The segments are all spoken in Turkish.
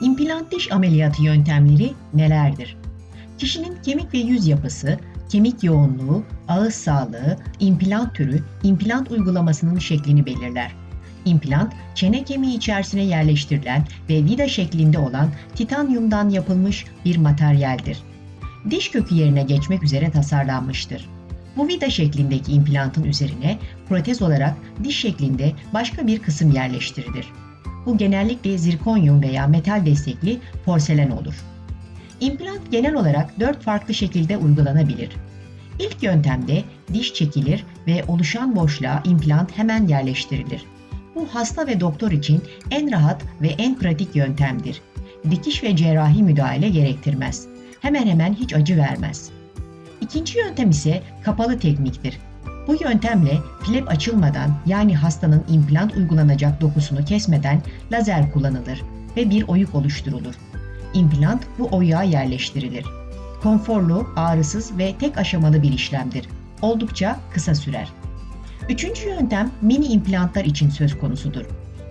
İmplant diş ameliyatı yöntemleri nelerdir? Kişinin kemik ve yüz yapısı, kemik yoğunluğu, ağız sağlığı, implant türü, implant uygulamasının şeklini belirler. İmplant, çene kemiği içerisine yerleştirilen ve vida şeklinde olan titanyumdan yapılmış bir materyaldir. Diş kökü yerine geçmek üzere tasarlanmıştır. Bu vida şeklindeki implantın üzerine protez olarak diş şeklinde başka bir kısım yerleştirilir. Bu genellikle zirkonyum veya metal destekli porselen olur. İmplant genel olarak dört farklı şekilde uygulanabilir. İlk yöntemde diş çekilir ve oluşan boşluğa implant hemen yerleştirilir. Bu hasta ve doktor için en rahat ve en pratik yöntemdir. Dikiş ve cerrahi müdahale gerektirmez. Hemen hemen hiç acı vermez. İkinci yöntem ise kapalı tekniktir. Bu yöntemle flap açılmadan yani hastanın implant uygulanacak dokusunu kesmeden lazer kullanılır ve bir oyuk oluşturulur. İmplant bu oyuğa yerleştirilir. Konforlu, ağrısız ve tek aşamalı bir işlemdir. Oldukça kısa sürer. Üçüncü yöntem mini implantlar için söz konusudur.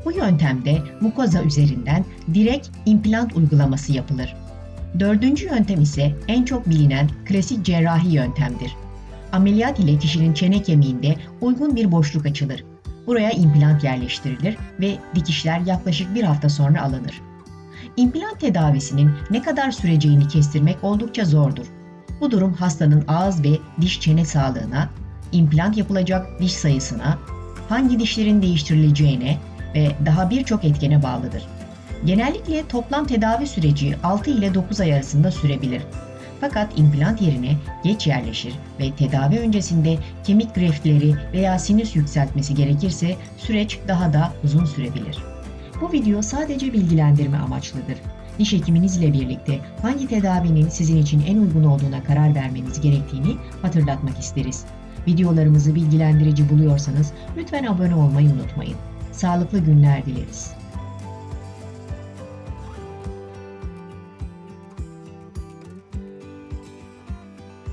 Bu yöntemde mukoza üzerinden direkt implant uygulaması yapılır. Dördüncü yöntem ise en çok bilinen klasik cerrahi yöntemdir. Ameliyat ile kişinin çene kemiğinde uygun bir boşluk açılır. Buraya implant yerleştirilir ve dikişler yaklaşık bir hafta sonra alınır. İmplant tedavisinin ne kadar süreceğini kestirmek oldukça zordur. Bu durum hastanın ağız ve diş çene sağlığına, implant yapılacak diş sayısına, hangi dişlerin değiştirileceğine ve daha birçok etkene bağlıdır. Genellikle toplam tedavi süreci 6 ile 9 ay arasında sürebilir. Fakat implant yerine geç yerleşir ve tedavi öncesinde kemik greftleri veya sinüs yükseltmesi gerekirse süreç daha da uzun sürebilir. Bu video sadece bilgilendirme amaçlıdır. Diş hekiminizle birlikte hangi tedavinin sizin için en uygun olduğuna karar vermeniz gerektiğini hatırlatmak isteriz. Videolarımızı bilgilendirici buluyorsanız lütfen abone olmayı unutmayın. Sağlıklı günler dileriz.